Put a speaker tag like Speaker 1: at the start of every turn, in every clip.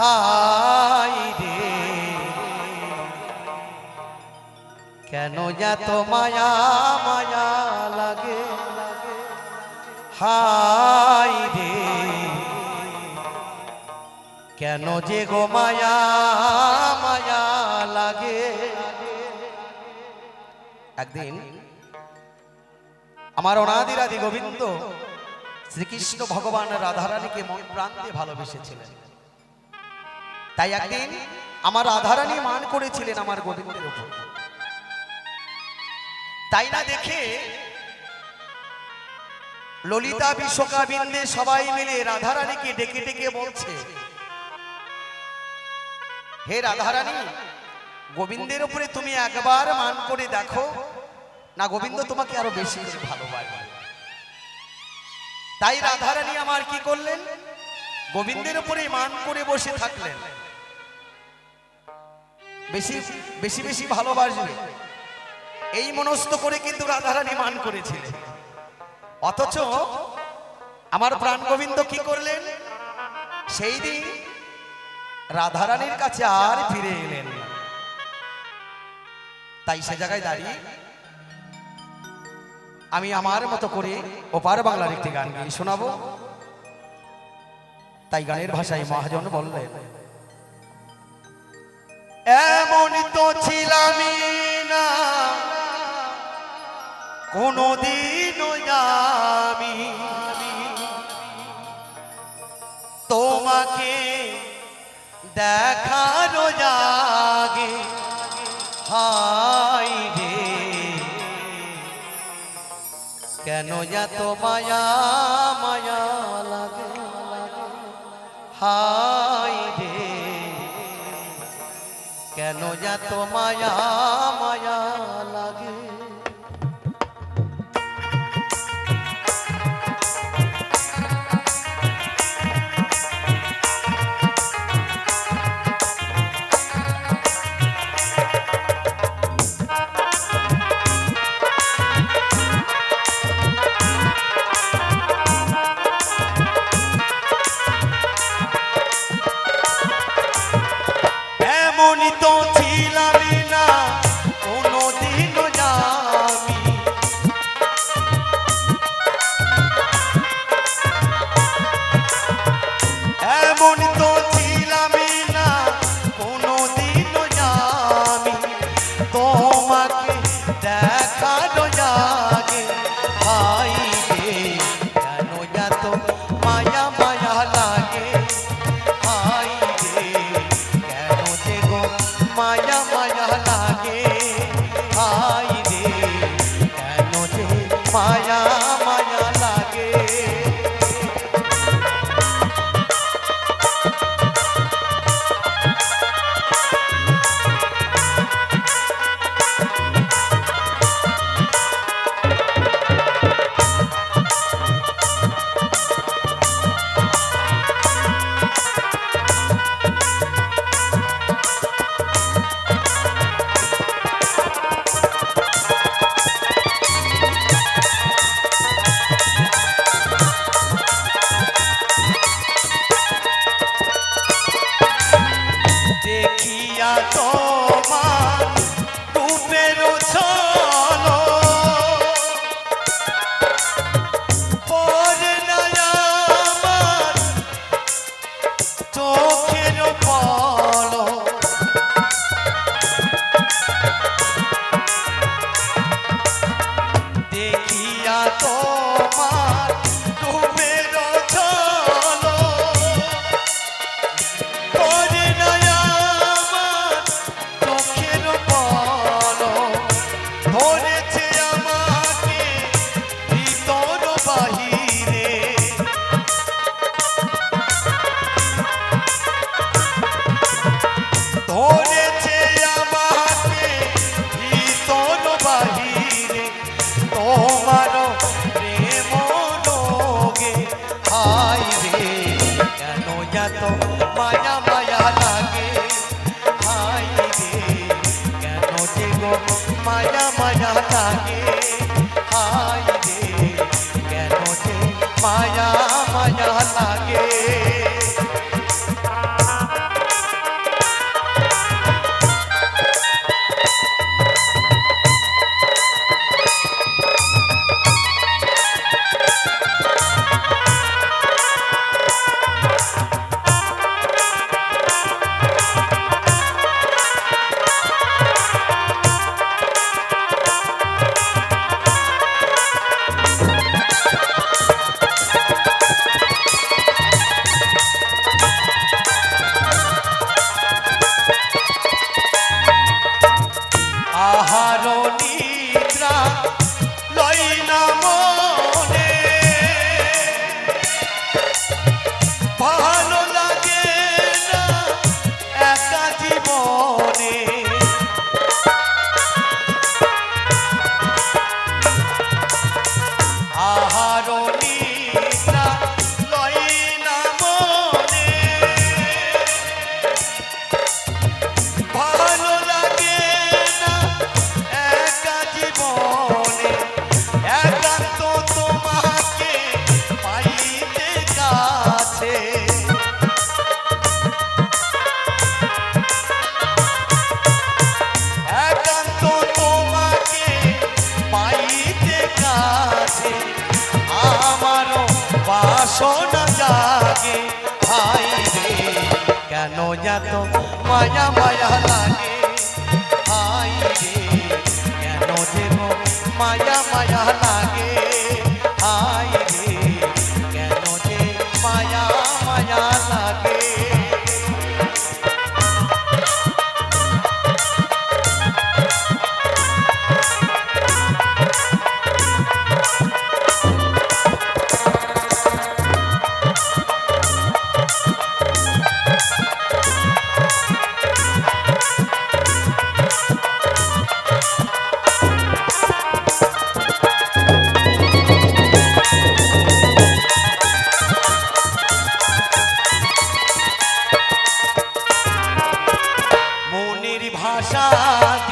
Speaker 1: High রে। কেন এত মায়া মায়া লাগে? হাই রে। কেন যে গো মায়া মায়া লাগে? একদিন আমার অনাদিরাদি গোবিন্দ শ্রীকৃষ্ণ ভগবান রাধারানীকে মন প্রাণ ভালোবেসেছিলেন। তাই একদিন আমার রাধারানী মান করেছিলেন আমার গোবিন্দের উপর। তাই না দেখে ললিতা বিশ্বকাবিন্দে সবাই মিলে রাধারানীকে ডেকে ডেকে বলছে, হে রাধারানী, গোবিন্দের উপরে তুমি একবার মান করে দেখো। না, গোবিন্দ তোমাকে আরও বেশি করে ভালোবাসবে তাই রাধারানী আমার কি করলেন? গোবিন্দের উপরে মান করে বসে থাকলেন। বেশি বেশি বেশি ভালোবাসবে। এই মনস্থ করে কিন্তু রাধারানী মান করেছিলেন অথচ আমার প্রাণ গোবিন্দ কি করলেন? সেই দিন রাধারানীর কাছে আর ফিরে এলেন তাই সে জায়গায় দাঁড়িয়ে আমি আমার মতো করে ওপার বাংলার একটি গান গিয়ে শোনাবো। তাই গানের ভাষায় মহাজন বললেন এমন তো ছিলামই না। কোনদিন আমি তোমাকে দেখানো জাগে। হাই রে। কেন এত মায়া মায়া লাগে হাই কেন এত মায়া মায়া লাগে? Oh. no need. শোনা জাগে। ভাই রে কেন যা তো মায়া মায়া লাগে? paz.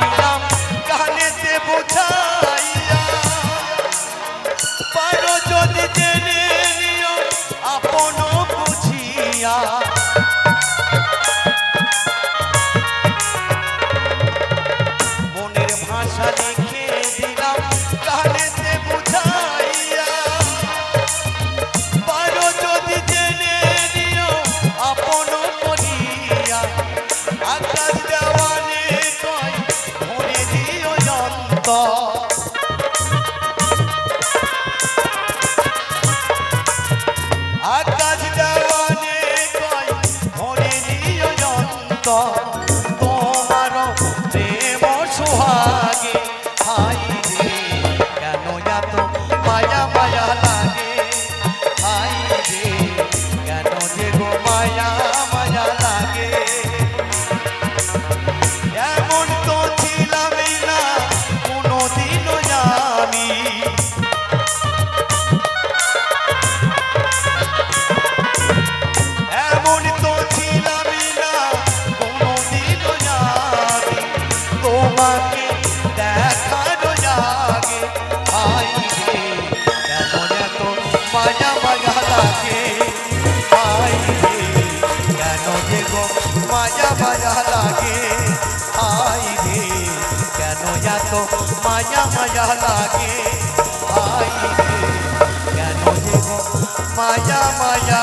Speaker 1: तो माया माया लागे। आई क्या কেন माया মায়া